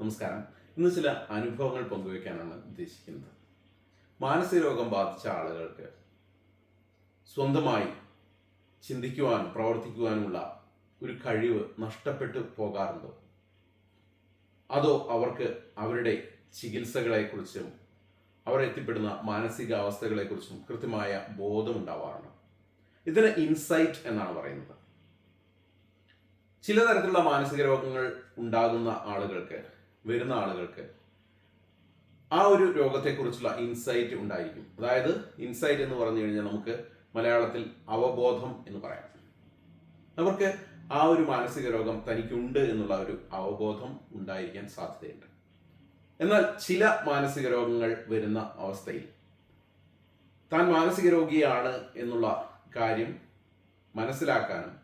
നമസ്കാരം. ഇന്ന് ചില അനുഭവങ്ങൾ പങ്കുവയ്ക്കാനാണ് ഉദ്ദേശിക്കുന്നത്. മാനസിക രോഗം ബാധിച്ച ആളുകൾക്ക് സ്വന്തമായി ചിന്തിക്കുവാനും പ്രവർത്തിക്കുവാനുമുള്ള ഒരു കഴിവ് നഷ്ടപ്പെട്ടു പോകാറുണ്ടോ? അതോ അവർക്ക് അവരുടെ ചികിത്സകളെക്കുറിച്ചും അവരെത്തിപ്പെടുന്ന മാനസികാവസ്ഥകളെക്കുറിച്ചും കൃത്യമായ ബോധമുണ്ടാവാറുണ്ട് ഇതിന് ഇൻസൈറ്റ് എന്നാണ് പറയുന്നത്. ചില തരത്തിലുള്ള മാനസിക രോഗങ്ങൾ ഉണ്ടാകുന്ന ആളുകൾക്ക് വരുന്ന ആളുകൾക്ക് ആ ഒരു രോഗത്തെക്കുറിച്ചുള്ള ഇൻസൈറ്റ് ഉണ്ടായിരിക്കും. അതായത് ഇൻസൈറ്റ് എന്ന് പറഞ്ഞു കഴിഞ്ഞാൽ നമുക്ക് മലയാളത്തിൽ അവബോധം എന്ന് പറയാം. അവർക്ക് ആ ഒരു മാനസിക രോഗം തനിക്കുണ്ട് എന്നുള്ള ഒരു അവബോധം ഉണ്ടായിരിക്കാൻ സാധ്യതയുണ്ട്. എന്നാൽ ചില മാനസിക രോഗങ്ങൾ വരുന്ന അവസ്ഥയിൽ താൻ മാനസിക രോഗിയാണ് എന്നുള്ള കാര്യം മനസ്സിലാക്കാനും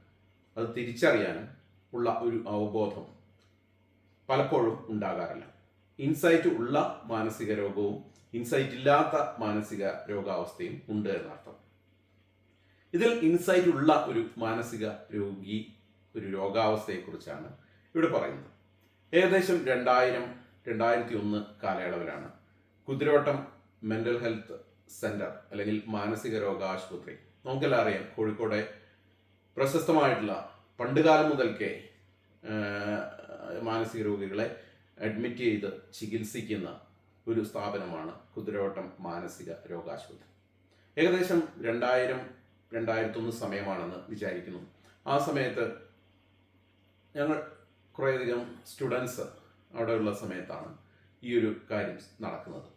അത് തിരിച്ചറിയാനും ഉള്ള ഒരു അവബോധം പലപ്പോഴും ഉണ്ടാകാറില്ല. ഇൻസൈറ്റ് ഉള്ള മാനസിക രോഗവും ഇൻസൈറ്റ് ഇല്ലാത്ത മാനസിക രോഗാവസ്ഥയും ഉണ്ട് എന്നർത്ഥം. ഇതിൽ ഇൻസൈറ്റ് ഉള്ള ഒരു മാനസിക രോഗി ഒരു രോഗാവസ്ഥയെക്കുറിച്ചാണ് ഇവിടെ പറയുന്നത്. ഏകദേശം രണ്ടായിരം രണ്ടായിരത്തി ഒന്ന് കാലയളവിലാണ് കുതിരവട്ടം മെന്റൽ ഹെൽത്ത് സെന്റർ അല്ലെങ്കിൽ മാനസിക രോഗ ആശുപത്രി നമുക്കെല്ലാം അറിയാം കോഴിക്കോടെ പ്രശസ്തമായിട്ടുള്ള പണ്ടുകാലം മുതൽക്കേ മാനസിക രോഗികളെ അഡ്മിറ്റ് ചെയ്ത് ചികിത്സിക്കുന്ന ഒരു സ്ഥാപനമാണ് കുതിരവട്ടം മാനസിക രോഗാശുപത്രി. ഏകദേശം രണ്ടായിരം രണ്ടായിരത്തൊന്ന് സമയമാണെന്ന് വിചാരിക്കുന്നു. ആ സമയത്ത് ഞങ്ങൾ കുറേയധികം സ്റ്റുഡൻസ് അവിടെയുള്ള സമയത്താണ് ഈ ഒരു കാര്യം നടക്കുന്നത്.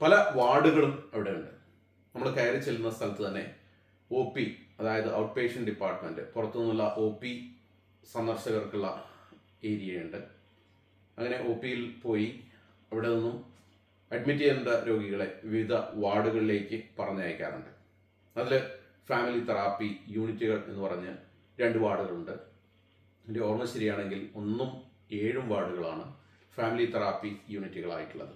പല വാർഡുകളും അവിടെ ഉണ്ട് നമ്മൾ കയറി ചെല്ലുന്ന സ്ഥലത്ത് തന്നെ ഒ പി അതായത് ഔട്ട് പേഷ്യന്റ് ഡിപ്പാർട്ട്മെന്റ് പുറത്തുനിന്നുള്ള ഒ പി സന്ദർശകർക്കുള്ള ഏരിയയുണ്ട്. അങ്ങനെ ഒ പിയിൽ പോയി അവിടെ നിന്നും അഡ്മിറ്റ് ചെയ്യുന്ന രോഗികളെ വിവിധ വാർഡുകളിലേക്ക് പറഞ്ഞയക്കാറുണ്ട്. അതിൽ ഫാമിലി തെറാപ്പി യൂണിറ്റുകൾ എന്ന് പറഞ്ഞ് രണ്ട് വാർഡുകളുണ്ട്. എന്റെ ഓർമ്മ ശരിയാണെങ്കിൽ ഒന്നും ഏഴും വാർഡുകളാണ് ഫാമിലി തെറാപ്പി യൂണിറ്റുകളായിട്ടുള്ളത്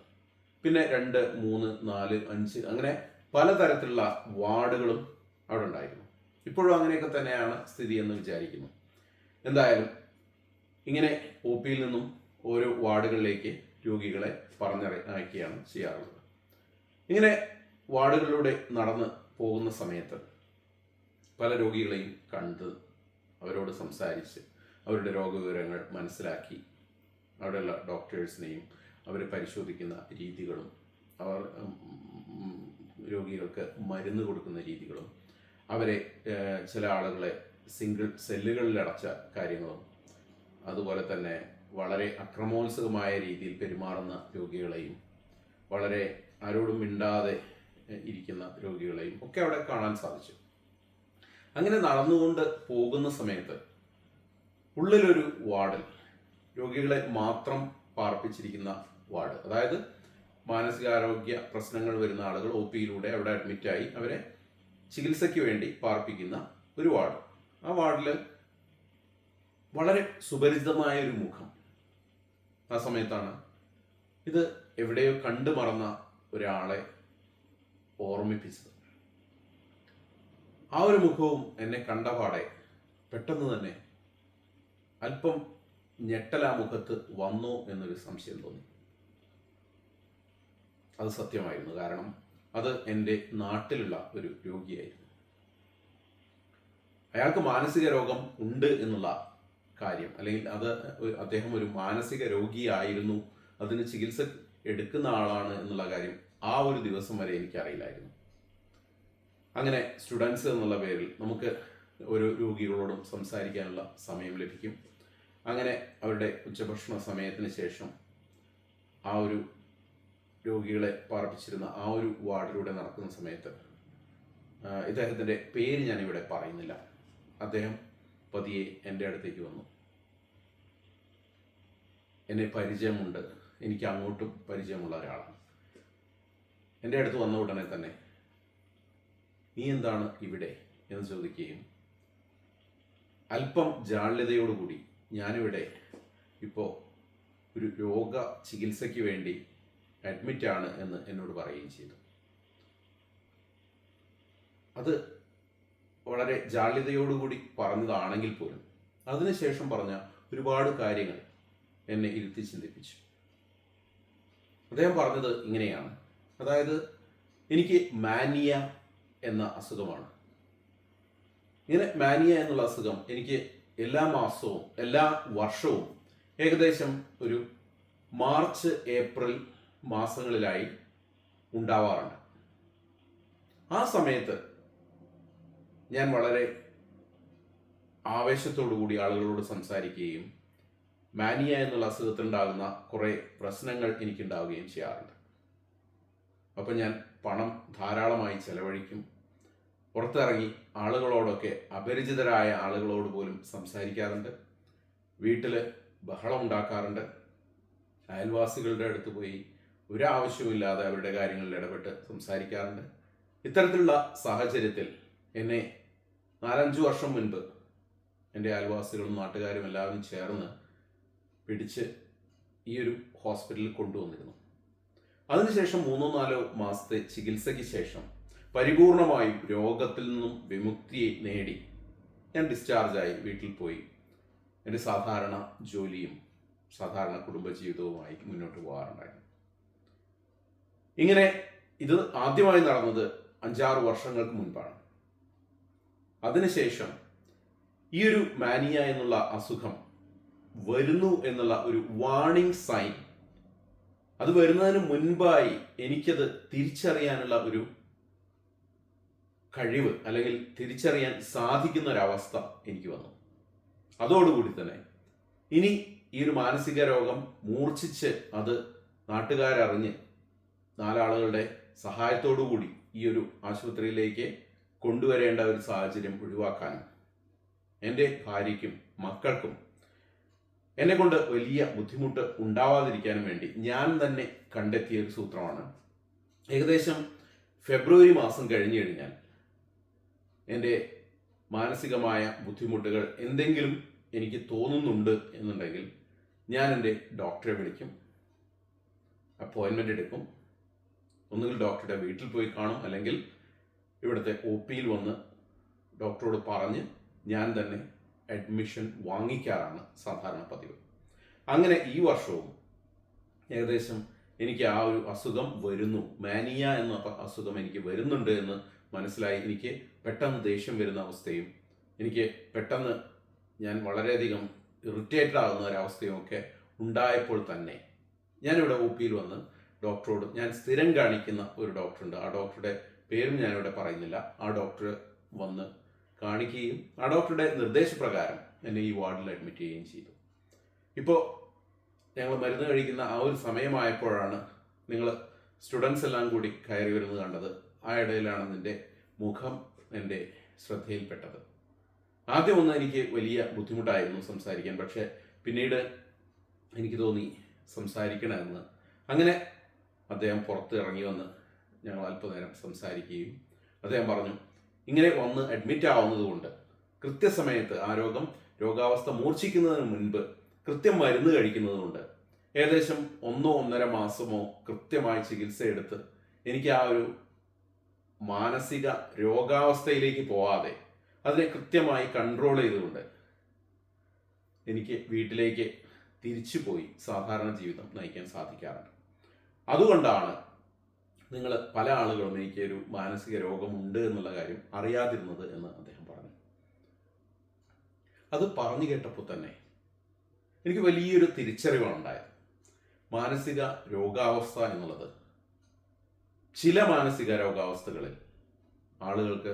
പിന്നെ രണ്ട് മൂന്ന് നാല് അഞ്ച് അങ്ങനെ പലതരത്തിലുള്ള വാർഡുകളും അവിടെ ഉണ്ടായിരുന്നു. ഇപ്പോഴും അങ്ങനെയൊക്കെ തന്നെയാണ് സ്ഥിതി എന്ന് വിചാരിക്കുന്നു. എന്തായാലും ഇങ്ങനെ ഒ പിയിൽ നിന്നും ഓരോ വാർഡുകളിലേക്ക് രോഗികളെ പറഞ്ഞയക്കുകയാണ് ചെയ്യാറുള്ളത്. ഇങ്ങനെ വാർഡുകളിലൂടെ നടന്ന് പോകുന്ന സമയത്ത് പല രോഗികളെയും കണ്ട് അവരോട് സംസാരിച്ച് അവരുടെ രോഗവിവരങ്ങൾ മനസ്സിലാക്കി അവിടെയുള്ള ഡോക്ടേഴ്സിനെയും അവരെ പരിശോധിക്കുന്ന രീതികളും അവർ രോഗികൾക്ക് മരുന്ന് കൊടുക്കുന്ന രീതികളും അവരെ ചില ആളുകളെ സിംഗിൾ സെല്ലുകളിൽ അടച്ച കാര്യങ്ങളും അതുപോലെ തന്നെ വളരെ അക്രമോത്സുകമായ രീതിയിൽ പെരുമാറുന്ന രോഗികളെയും വളരെ ആരോടും മിണ്ടാതെ ഇരിക്കുന്ന രോഗികളെയും ഒക്കെ അവിടെ കാണാൻ സാധിച്ചു. അങ്ങനെ നടന്നുകൊണ്ട് പോകുന്ന സമയത്ത് ഉള്ളിലൊരു വാർഡിൽ രോഗികളെ മാത്രം പാർപ്പിച്ചിരിക്കുന്ന വാർഡ് അതായത് മാനസികാരോഗ്യ പ്രശ്നങ്ങൾ വരുന്ന ആളുകൾ ഒ പിയിലൂടെ അവിടെ അഡ്മിറ്റായി അവരെ ചികിത്സയ്ക്ക് വേണ്ടി പാർപ്പിക്കുന്ന ഒരു വാർഡ്. ആ വാർഡിൽ വളരെ സുപരിചിതമായ ഒരു മുഖം ആ സമയത്താണ്. ഇത് എവിടെയോ കണ്ടു മറന്ന ഒരാളെ ഓർമ്മിപ്പിച്ചത്. ആ ഒരു മുഖവും എന്നെ കണ്ടപാടെ പെട്ടെന്ന് തന്നെ അല്പം ഞെട്ടൽ ആ മുഖത്ത് വന്നു എന്നൊരു സംശയം തോന്നി. അത് സത്യമായിരുന്നു. കാരണം അത് എന്റെ നാട്ടിലുള്ള ഒരു രോഗിയായിരുന്നു. അയാൾക്ക് മാനസിക രോഗം ഉണ്ട് എന്നുള്ള കാര്യം. അല്ലെങ്കിൽ അത് അദ്ദേഹം ഒരു മാനസിക രോഗിയായിരുന്നു. അതിന് ചികിത്സ എടുക്കുന്ന ആളാണ് എന്നുള്ള കാര്യം ആ ഒരു ദിവസം വരെ എനിക്കറിയില്ലായിരുന്നു. അങ്ങനെ സ്റ്റുഡൻസ് എന്നുള്ള പേരിൽ നമുക്ക് ഓരോ രോഗികളോടും സംസാരിക്കാനുള്ള സമയം ലഭിക്കും. അങ്ങനെ അവരുടെ ഉച്ചഭക്ഷണ സമയത്തിന് ശേഷം ആ ഒരു രോഗികളെ പാർപ്പിച്ചിരുന്ന ആ ഒരു വാർഡിലൂടെ നടക്കുന്ന സമയത്ത് ഇദ്ദേഹത്തിന്റെ പേര് ഞാനിവിടെ പറയുന്നില്ല. അദ്ദേഹം പതിയെ എന്റെ അടുത്തേക്ക് വന്നു. എന്നെ പരിചയമുണ്ട്. എനിക്ക് അങ്ങോട്ടും പരിചയമുള്ള ഒരാളാണ്. എന്റെ അടുത്ത് വന്ന ഉടനെ തന്നെ നീ എന്താണ് ഇവിടെ? എന്ന് ചോദിക്കുകയും അല്പം ജാള്യതയോടുകൂടി ഞാനിവിടെ ഇപ്പോൾ ഒരു രോഗ ചികിത്സയ്ക്ക് വേണ്ടി അഡ്മിറ്റാണ് എന്ന് എന്നോട് പറയുകയും ചെയ്തു. അത് വളരെ ജാള്യതയോടുകൂടി പറഞ്ഞതാണെങ്കിൽ പോലും അതിനുശേഷം പറഞ്ഞ ഒരുപാട് കാര്യങ്ങൾ എന്നെ ഇരുത്തി ചിന്തിപ്പിച്ചു. അദ്ദേഹം പറഞ്ഞത് ഇങ്ങനെയാണ്. അതായത് എനിക്ക് മാനിയ എന്ന അസുഖമാണ്. ഇങ്ങനെ മാനിയ എന്നുള്ള അസുഖം എനിക്ക് എല്ലാ മാസവും എല്ലാ വർഷവും ഏകദേശം ഒരു മാർച്ച് ഏപ്രിൽ മാസങ്ങളിലായി ഉണ്ടാവാറുണ്ട്. ആ സമയത്ത് ഞാൻ വളരെ ആവേശത്തോടു കൂടി ആളുകളോട് സംസാരിക്കുകയും മാനിയ എന്നുള്ള അസുഖത്തിലുണ്ടാകുന്ന കുറേ പ്രശ്നങ്ങൾ എനിക്കുണ്ടാവുകയും ചെയ്യാറുണ്ട്. അപ്പം ഞാൻ പണം ധാരാളമായി ചെലവഴിക്കും. പുറത്തിറങ്ങി ആളുകളോടൊക്കെ അപരിചിതരായ ആളുകളോട് പോലും സംസാരിക്കാറുണ്ട്. വീട്ടിൽ ബഹളം ഉണ്ടാക്കാറുണ്ട്. അയൽവാസികളുടെ അടുത്ത് പോയി ഒരാവശ്യവുമില്ലാതെ അവരുടെ കാര്യങ്ങളിൽ ഇടപെട്ട് സംസാരിക്കാറുണ്ട്. ഇത്തരത്തിലുള്ള സാഹചര്യത്തിൽ എന്നെ നാലഞ്ച് വർഷം മുൻപ് എന്റെ അയൽവാസികളും നാട്ടുകാരും എല്ലാവരും ചേർന്ന് പിടിച്ച് ഈ ഒരു ഹോസ്പിറ്റലിൽ കൊണ്ടുവന്നിരുന്നു. അതിനുശേഷം മൂന്നോ നാലോ മാസത്തെ ചികിത്സയ്ക്ക് ശേഷം പരിപൂർണമായും രോഗത്തിൽ നിന്നും വിമുക്തി നേടി ഞാൻ ഡിസ്ചാർജായി വീട്ടിൽ പോയി. എന്റെ സാധാരണ ജോലിയും സാധാരണ കുടുംബജീവിതവുമായി മുന്നോട്ട് പോകാറുണ്ടായിരുന്നു. ഇങ്ങനെ ഇത് ആദ്യമായി നടന്നത് അഞ്ചാറ് വർഷങ്ങൾക്ക് മുൻപാണ്. അതിനുശേഷം ഈ ഒരു മാനിയ എന്നുള്ള അസുഖം വരുന്നു എന്നുള്ള ഒരു വാണിംഗ് സൈൻ അത് വരുന്നതിന് മുൻപായി എനിക്കത് തിരിച്ചറിയാനുള്ള ഒരു കഴിവ് അല്ലെങ്കിൽ തിരിച്ചറിയാൻ സാധിക്കുന്ന ഒരവസ്ഥ എനിക്ക് വന്നു. അതോടുകൂടി തന്നെ ഇനി ഈ ഒരു മാനസിക രോഗം മൂർച്ഛിച്ച് അത് നാട്ടുകാരറിഞ്ഞ് നാലാളുകളുടെ സഹായത്തോടു കൂടി ഈ ഒരു ആശുപത്രിയിലേക്ക് കൊണ്ടുവരേണ്ട ഒരു സാഹചര്യം ഒഴിവാക്കാനും എന്റെ ഭാര്യയ്ക്കും മക്കൾക്കും എന്നെ കൊണ്ട് വലിയ ബുദ്ധിമുട്ട് ഉണ്ടാവാതിരിക്കാനും വേണ്ടി ഞാൻ തന്നെ കണ്ടെത്തിയ ഒരു സൂത്രമാണ്. ഏകദേശം ഫെബ്രുവരി മാസം കഴിഞ്ഞു കഴിഞ്ഞാൽ എന്റെ മാനസികമായ ബുദ്ധിമുട്ടുകൾ എന്തെങ്കിലും എനിക്ക് തോന്നുന്നുണ്ട് എന്നുണ്ടെങ്കിൽ ഞാൻ എന്റെ ഡോക്ടറെ വിളിക്കും. അപ്പോയിൻമെന്റ് എടുക്കും. ഒന്നുകിൽ ഡോക്ടറുടെ വീട്ടിൽ പോയി കാണും. അല്ലെങ്കിൽ ഇവിടുത്തെ ഒ പിയിൽ വന്ന് ഡോക്ടറോട് പറഞ്ഞ് ഞാൻ തന്നെ അഡ്മിഷൻ വാങ്ങിക്കാറാണ് സാധാരണ പതിവ്. അങ്ങനെ ഈ വർഷവും ഏകദേശം എനിക്ക് ആ ഒരു അസുഖം വരുന്നു. മാനിയ എന്ന അസുഖം എനിക്ക് വരുന്നുണ്ട് എന്ന് മനസ്സിലായി. എനിക്ക് പെട്ടെന്ന് ദേഷ്യം വരുന്ന അവസ്ഥയും എനിക്ക് പെട്ടെന്ന് ഞാൻ വളരെയധികം ഇറിറ്റേറ്റഡ് ആകുന്ന ഒരവസ്ഥയും ഒക്കെ ഉണ്ടായപ്പോൾ തന്നെ ഞാനിവിടെ ഒ പിയിൽ വന്ന് ഡോക്ടറോട് ഞാൻ സ്ഥിരം കാണിക്കുന്ന ഒരു ഡോക്ടറുണ്ട്. ആ ഡോക്ടറുടെ പേരും ഞാനിവിടെ പറയുന്നില്ല. ആ ഡോക്ടർ വന്ന് കാണിക്കുകയും ആ ഡോക്ടറുടെ നിർദ്ദേശപ്രകാരം എന്നെ ഈ വാർഡിൽ അഡ്മിറ്റ് ചെയ്യുകയും ചെയ്തു. ഇപ്പോൾ ഞങ്ങൾ മരുന്ന് കഴിക്കുന്ന ആ ഒരു സമയമായപ്പോഴാണ് നിങ്ങൾ സ്റ്റുഡൻസ് എല്ലാം കൂടി കയറി വരുന്നത് കണ്ടത്. ആ ഇടയിലാണ് നിന്റെ മുഖം എന്റെ ശ്രദ്ധയിൽപ്പെട്ടത്. ആദ്യം ഒന്ന് എനിക്ക് വലിയ ബുദ്ധിമുട്ടായിരുന്നു സംസാരിക്കാൻ പക്ഷേ പിന്നീട് എനിക്ക് തോന്നി സംസാരിക്കണമെന്ന്. അങ്ങനെ അദ്ദേഹം പുറത്ത് ഇറങ്ങി വന്ന് ഞങ്ങൾ അല്പനേരം സംസാരിക്കുകയും അദ്ദേഹം പറഞ്ഞു ഇങ്ങനെ വന്ന് അഡ്മിറ്റ് ആവുന്നതുകൊണ്ട് കൃത്യസമയത്ത് ആ രോഗം രോഗാവസ്ഥ മൂർച്ഛിക്കുന്നതിന് മുൻപ് കൃത്യം മരുന്ന് കഴിക്കുന്നതുകൊണ്ട് ഏകദേശം ഒന്നോ ഒന്നര മാസമോ കൃത്യമായി ചികിത്സ എടുത്ത് എനിക്ക് ആ ഒരു മാനസിക രോഗാവസ്ഥയിലേക്ക് പോവാതെ അതിനെ കൃത്യമായി കൺട്രോൾ ചെയ്തുകൊണ്ട് എനിക്ക് വീട്ടിലേക്ക് തിരിച്ചു പോയി സാധാരണ ജീവിതം നയിക്കാൻ സാധിക്കാറുണ്ട്. അതുകൊണ്ടാണ് നിങ്ങൾ പല ആളുകളും എനിക്ക് ഒരു മാനസിക രോഗമുണ്ട് എന്നുള്ള കാര്യം അറിയാതിരുന്നത് എന്ന് അദ്ദേഹം പറഞ്ഞു. അത് പറഞ്ഞു കേട്ടപ്പോൾ തന്നെ എനിക്ക് വലിയൊരു തിരിച്ചറിവാണ് ഉണ്ടായത്. മാനസിക രോഗാവസ്ഥ എന്നുള്ളത് ചില മാനസിക രോഗാവസ്ഥകളിൽ ആളുകൾക്ക്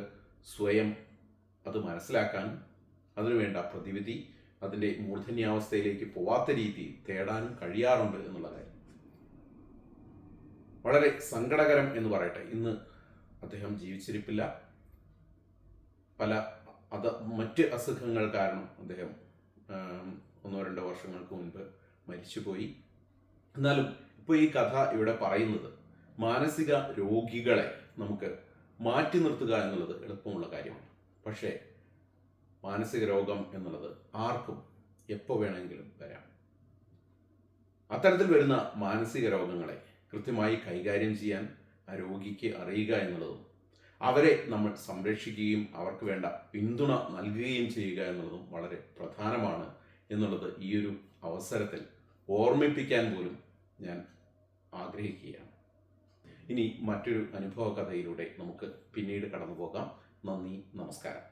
സ്വയം അത് മനസ്സിലാക്കാനും അതിനുവേണ്ട പ്രതിവിധി അതിന്റെ മൂർധന്യാവസ്ഥയിലേക്ക് പോവാത്ത രീതിയിൽ തേടാനും കഴിയാറുണ്ട് എന്നുള്ള കാര്യം. വളരെ സങ്കടകരം എന്ന് പറയട്ടെ. ഇന്ന് അദ്ദേഹം ജീവിച്ചിരിപ്പില്ല. പല അത് മറ്റ് അസുഖങ്ങൾ കാരണം അദ്ദേഹം ഒന്നോ രണ്ടോ വർഷങ്ങൾക്ക് മുൻപ് മരിച്ചുപോയി. എന്നാലും ഇപ്പോൾ ഈ കഥ ഇവിടെ പറയുന്നത് മാനസിക രോഗികളെ നമുക്ക് മാറ്റി നിർത്തുക എന്നുള്ളത് എളുപ്പമുള്ള കാര്യമാണ്. പക്ഷേ മാനസിക രോഗം എന്നുള്ളത് ആർക്കും എപ്പോൾ വേണമെങ്കിലും വരാം. അത്തരത്തിൽ വരുന്ന മാനസിക രോഗങ്ങളെ കൃത്യമായി കൈകാര്യം ചെയ്യാൻ ആ രോഗിക്ക് അറിയുക എന്നുള്ളതും അവരെ നമ്മൾ സംരക്ഷിക്കുകയും അവർക്ക് വേണ്ട പിന്തുണ നൽകുകയും ചെയ്യുക എന്നുള്ളതും വളരെ പ്രധാനമാണ് എന്നുള്ളത് ഈ ഒരു അവസരത്തിൽ ഓർമ്മിപ്പിക്കാൻ പോലും ഞാൻ ആഗ്രഹിക്കുകയാണ്. ഇനി മറ്റൊരു അനുഭവ കഥയിലൂടെ നമുക്ക് പിന്നീട് കടന്നു പോകാം നന്ദി നമസ്കാരം.